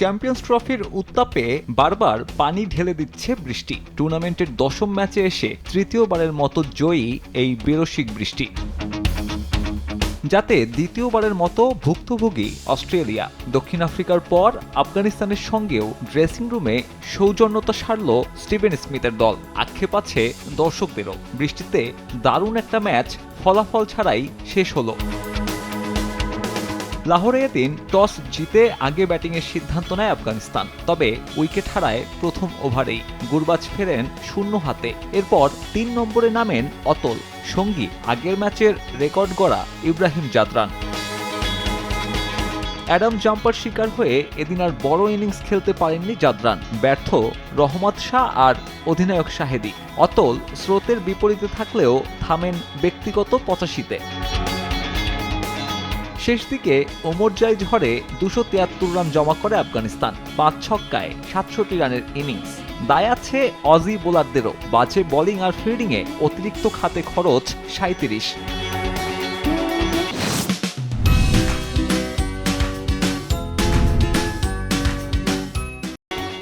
Champions ট্রফির উত্তাপে বারবার পানি ঢেলে দিচ্ছে বৃষ্টি। টুর্নামেন্টের দশম ম্যাচে এসে তৃতীয়বারের মতো জয়ী এই বেরসিক বৃষ্টি। যাতে দ্বিতীয়বারের মতো ভুক্তভোগী অস্ট্রেলিয়া। দক্ষিণ আফ্রিকার পর আফগানিস্তানের সঙ্গেও ড্রেসিং রুমে সৌজন্যতা সারল স্টিভেন স্মিথের দল। আক্ষেপ আছে দর্শকদেরও। বৃষ্টিতে দারুণ একটা ম্যাচ ফলাফল ছাড়াই শেষ হলো। লাহোরে এদিন টস জিতে আগে ব্যাটিংয়ের সিদ্ধান্ত নেয় আফগানিস্তান, তবে উইকেট হারায় প্রথম ওভারেই। গুরবাজ ফেরেন শূন্য হাতে। এরপর তিন নম্বরে নামেন অতল। সঙ্গী আগের ম্যাচের রেকর্ড গড়া ইব্রাহিম জাদরান। অ্যাডাম জাম্পার শিকার হয়ে এদিন আর বড় ইনিংস খেলতে পারেননি জাদরান। ব্যর্থ রহমত শাহ আর অধিনায়ক শাহেদি। অতল স্রোতের বিপরীতে থাকলেও থামেন ব্যক্তিগত পঁচাশিতে। শেষ দিকে ওমরজাই ঝড়ে দুশো তিয়াত্তর রান জমা করে আফগানিস্তান, পাঁচ ছক্কায় সাতষট্টি রানের ইনিংস। দায় আছে অজি বোলারদেরও, বাজে বোলিং আর ফিল্ডিংয়ে অতিরিক্ত খাতে খরচ সাঁত্রিশ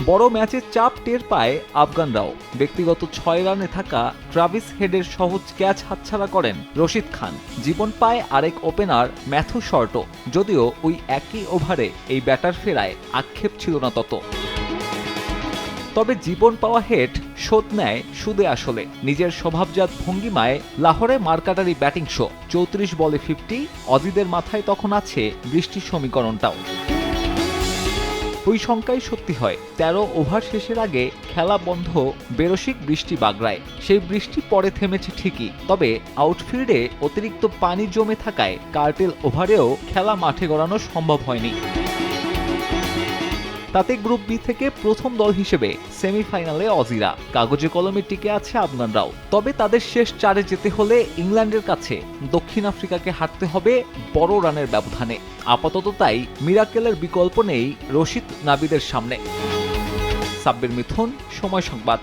বড় ম্যাচের চাপ টের পায় আফগানরাও। ব্যক্তিগত ছয় রানে থাকা ট্রাভিস হেডের সহজ ক্যাচ হাতছাড়া করেন রশিদ খান। জীবন পায় আরেক ওপেনার ম্যাথু শর্টও। যদিও ওই একই ওভারে এই ব্যাটার ফেরায় আক্ষেপ ছিল না তত। তবে জীবন পাওয়া হেড শোধ নেয় সুদে আসলে। নিজের স্বভাবজাত ভঙ্গিমায় লাহোরে মার্কাটারি ব্যাটিং শো। চৌত্রিশ বলে ফিফটি, অজিদের মাথায় তখন আছে বৃষ্টির সমীকরণটাও। ওই সংখ্যাই সত্যি হয়। তেরো ওভার শেষের আগে খেলা বন্ধ, বেরসিক বৃষ্টি বাগড়ায়। সেই বৃষ্টি পরে থেমেছে ঠিকই, তবে আউটফিল্ডে অতিরিক্ত পানি জমে থাকায় কার্টেল ওভারেও খেলা মাঠে গড়ানো সম্ভব হয়নি। তাতে গ্রুপ বি থেকে প্রথম দল হিসেবে সেমিফাইনালে অজিরা। কাগজে কলমে টিকে আছে আফগানরাও তবে তাদের শেষ চারে যেতে হলে ইংল্যান্ডের কাছে দক্ষিণ আফ্রিকাকে হারতে হবে বড় রানের ব্যবধানে। আপাতত তাই মিরাকেলের বিকল্প নেই রশিদ নাবিদের সামনে। সাব্বির মিথুন, সময় সংবাদ।